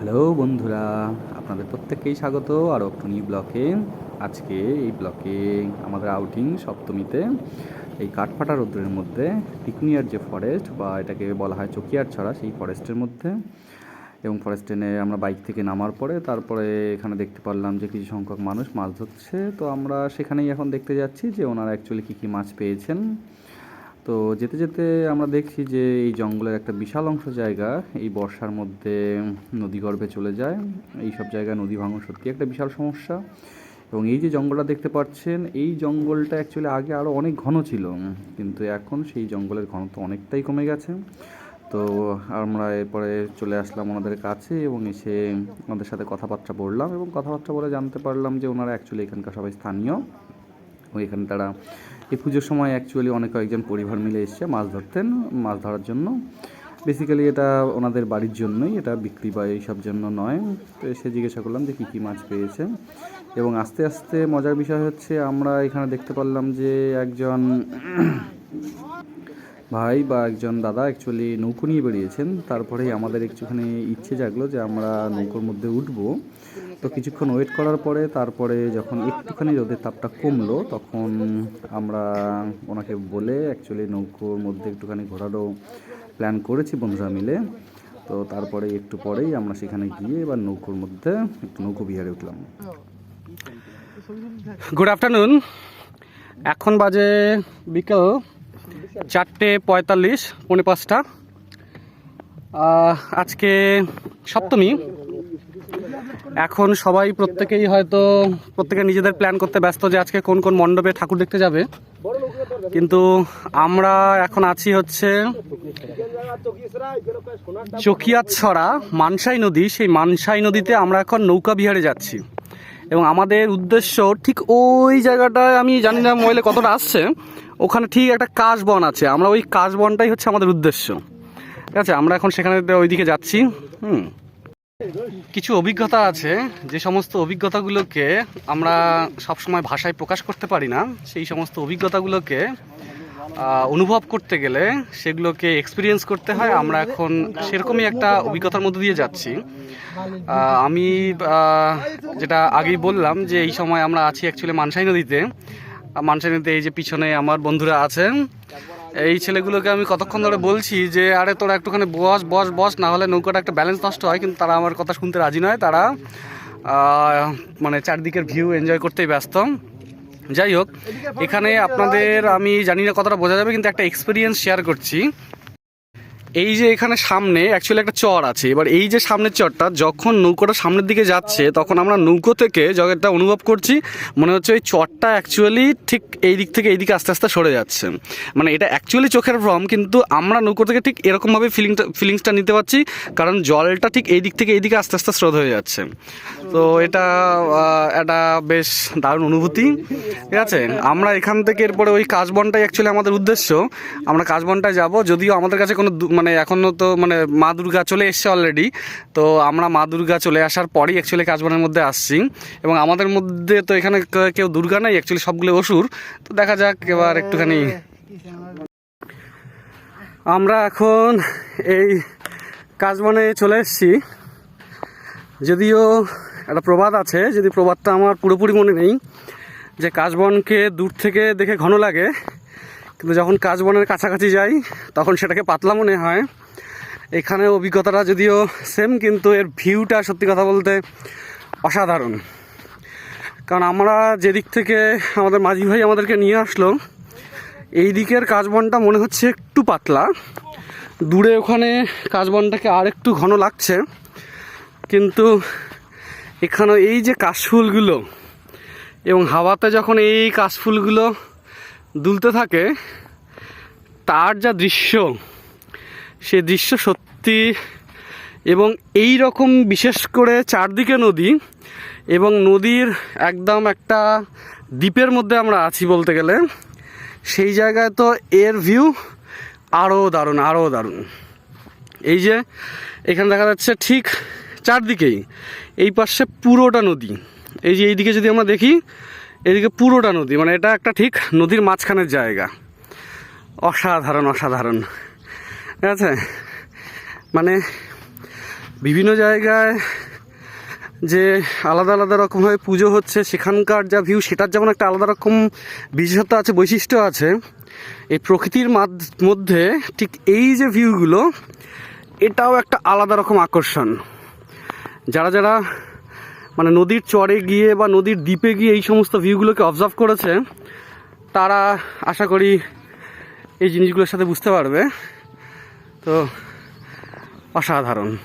Hello বন্ধুরা, আপনাদের প্রত্যেককেই স্বাগত আর অক্টনি ব্লকে আজকে এই ব্লকে আমাদের আউটিং সপ্তমীতে এই কাঠফাটা রৌদ্রের মধ্যে পিকনিয়ার যে ফরেস্ট বা এটাকে বলা হয় চকিয়ার ছড়া, সেই ফরেস্টের মধ্যে। এবং ফরেস্টে আমরা বাইক থেকে নামার পরে তারপরে এখানে দেখতে পারলাম যে কিছু সংখ্যক মানুষ মাছ ধরছে। তো আমরা সেখানেই এখন দেখতে যাচ্ছি যে ওনারা অ্যাকচুয়ালি কী কী মাছ পেয়েছেন। তো যেতে যেতে আমরা দেখছি যে এই জঙ্গলের একটা বিশাল অংশ জায়গা, এই বর্ষার মধ্যে নদীগর্ভে চলে যায়। এই সব জায়গায় নদী ভাঙন সত্যি একটা বিশাল সমস্যা। এবং এই যে জঙ্গলটা দেখতে পাচ্ছেন, এই জঙ্গলটা অ্যাকচুয়ালি আগে আরও অনেক ঘন ছিল, কিন্তু এখন সেই জঙ্গলের ঘনত্ব অনেকটাই কমে গেছে। তো আমরা এরপরে চলে আসলাম ওনাদের কাছে এবং এসে ওনাদের সাথে কথাবার্তা বললাম এবং কথাবার্তা বলে জানতে পারলাম যে ওনারা অ্যাকচুয়ালি এখানকার সবাই স্থানীয়। এবং এখানে তারা এই পুজোর সময় অ্যাকচুয়ালি অনেক কয়েকজন পরিবার মিলে এসছে মাছ ধরতেন, মাছ ধরার জন্য। বেসিক্যালি এটা ওনাদের বাড়ির জন্যই, এটা বিক্রি বা এইসব জন্য নয়। তো এসে জিজ্ঞাসা করলাম যে কী কী মাছ পেয়েছে এবং আস্তে আস্তে মজার বিষয় হচ্ছে আমরা এখানে দেখতে পারলাম যে একজন ভাই বা একজন দাদা অ্যাকচুয়ালি নৌকো নিয়ে বেরিয়েছেন তারপরেই আমাদের একটুখানি ইচ্ছে জাগলো যে আমরা নৌকোর মধ্যে উঠবো। তো কিছুক্ষণ ওয়েট করার পরে তারপরে যখন একটুখানি রোদের তাপটা কমলো, তখন আমরা ওনাকে বলে অ্যাকচুয়ালি নৌকোর মধ্যে একটুখানি ঘোরারও প্ল্যান করেছি বন্ধুরা মিলে। তো তারপরে একটু পরেই আমরা সেখানে গিয়ে এবার নৌকোর মধ্যে একটু নৌকো বিহারে উঠলাম। গুড আফটারনুন এখন বাজে বিকেল চারটে পঁয়তাল্লিশ, পৌনে পাঁচটা। আজকে সপ্তমী। এখন সবাই প্রত্যেকেই হয়তো প্রত্যেকে নিজেদের প্ল্যান করতে ব্যস্ত যে আজকে কোন কোন মণ্ডপে ঠাকুর দেখতে যাবে। কিন্তু আমরা এখন আছি হচ্ছে চকিয়াছড়া, মানসাই নদী। সেই মানসাই নদীতে আমরা এখন নৌকা বিহারে যাচ্ছি। এবং আমাদের উদ্দেশ্য ঠিক ওই জায়গাটায়, আমি জানি না মোবাইলে কতটা আসছে, ওখানে ঠিক একটা কাশবন আছে। আমরা ওই কাশবনটাই হচ্ছে আমাদের উদ্দেশ্য। ঠিক আছে, আমরা এখন সেখানে ওইদিকে যাচ্ছি। হুম। কিছু অভিজ্ঞতা আছে, যে সমস্ত অভিজ্ঞতাগুলোকে আমরা সবসময় ভাষায় প্রকাশ করতে পারি না, সেই সমস্ত অভিজ্ঞতাগুলোকে অনুভব করতে গেলে সেগুলোকে এক্সপিরিয়েন্স করতে হয়। আমরা এখন সেরকমই একটা অভিজ্ঞতার মধ্যে দিয়ে যাচ্ছি। আমি যেটা আগেই বললাম যে এই সময় আমরা আছি অ্যাকচুয়ালি মানসাই নদীতে। মানসাই নদীতে এই যে পিছনে আমার বন্ধুরা আছেন। এই ছেলেগুলোকে আমি কতক্ষণ ধরে বলছি যে, আরে, তোরা একটুখানি বস বস বস, না হলে নৌকাটা একটা ব্যালেন্স নষ্ট হয়। কিন্তু তারা আমার কথা শুনতে রাজি নয়। তারা মানে চারদিকের ভিউ এনজয় করতেই ব্যস্ত। যাই হোক, এখানে আপনাদের আমি জানি না কতটা বোঝা যাবে, কিন্তু একটা এক্সপিরিয়েন্স শেয়ার করছি। এই যে এখানে সামনে অ্যাকচুয়ালি একটা চর আছে। এবার এই যে সামনের চরটা, যখন নৌকোটা সামনের দিকে যাচ্ছে, তখন আমরা নৌকো থেকে জগৎটা অনুভব করছি, মনে হচ্ছে ওই চরটা অ্যাকচুয়ালি ঠিক এই দিক থেকে এই দিকে আস্তে আস্তে সরে যাচ্ছে। মানে এটা অ্যাকচুয়ালি চোখের ভ্রম, কিন্তু আমরা নৌকো থেকে ঠিক এরকমভাবে ফিলিংটা ফিলিংসটা নিতে পারছি, কারণ জলটা ঠিক এই দিক থেকে এই দিকে আস্তে আস্তে স্রোত হয়ে যাচ্ছে। তো এটা একটা বেশ দারুণ অনুভূতি। ঠিক আছে? আমরা এখান থেকে এরপরে ওই কাশবনটাই অ্যাকচুয়ালি আমাদের উদ্দেশ্য। আমরা কাশবনটায় যাব, যদিও আমাদের কাছে কোনো মানে এখনও তো মানে মা দুর্গা চলে এসছে অলরেডি তো আমরা মা দুর্গা চলে আসার পরেই অ্যাকচুয়ালি কাশবনের মধ্যে আসছি। এবং আমাদের মধ্যে তো এখানে কেউ দুর্গা নাই অ্যাকচুয়ালি সবগুলো অসুর। তো দেখা যাক এবার একটুখানি। আমরা এখন এই কাশবনে চলে এসেছি। যদিও একটা প্রবাদ আছে, যদি প্রবাদটা আমার পুরোপুরি মনে নেই, যে কাশবনকে দূর থেকে দেখে ঘন লাগে, কিন্তু যখন কাশবনের কাছাকাছি যাই, তখন সেটাকে পাতলা মনে হয়। এখানে অভিজ্ঞতাটা যদিও সেম কিন্তু এর ভিউটা সত্যি কথা বলতে অসাধারণ। কারণ আমরা যেদিক থেকে আমাদের মাঝি ভাই আমাদেরকে নিয়ে আসলো, এই দিকের কাশবনটা মনে হচ্ছে একটু পাতলা। দূরে ওখানে কাশবনটাকে আর একটু ঘন লাগছে, কিন্তু এখানে এই যে কাশফুলগুলো এবং হাওয়াতে যখন এই কাশফুলগুলো দুলতে থাকে, তার যা দৃশ্য, সে দৃশ্য সত্যি এবং এই রকম বিশেষ করে চারদিকে নদী এবং নদীর একদম একটা দ্বীপের মধ্যে আমরা আছি বলতে গেলে, সেই জায়গায় তো এর ভিউ আরও দারুণ আরও দারুণ। এই যে এখানে দেখা যাচ্ছে ঠিক চারদিকেই এই পাশে পুরোটা নদী। এই যে এইদিকে যদি আমরা দেখি, এদিকে পুরোটা নদী মানে এটা একটা ঠিক নদীর মাঝখানের জায়গা। অসাধারণ অসাধারণ। ঠিক আছে? মানে বিভিন্ন জায়গায় যে আলাদা আলাদা রকমভাবে পুজো হচ্ছে, সেখানকার যা ভিউ সেটার যেমন একটা আলাদা রকম বিশেষত্ব আছে, বৈশিষ্ট্য আছে, এই প্রকৃতির মাধ- মধ্যে ঠিক এই যে ভিউগুলো এটাও একটা আলাদা রকম আকর্ষণ। যারা যারা মানে নদীর চরে গিয়ে বা নদীর দ্বীপে গিয়ে এই সমস্ত ভিউগুলোকে অবজার্ভ করেছে, তারা আশা করি এই জিনিসগুলোর সাথে বুঝতে পারবে। তো, অসাধারণ।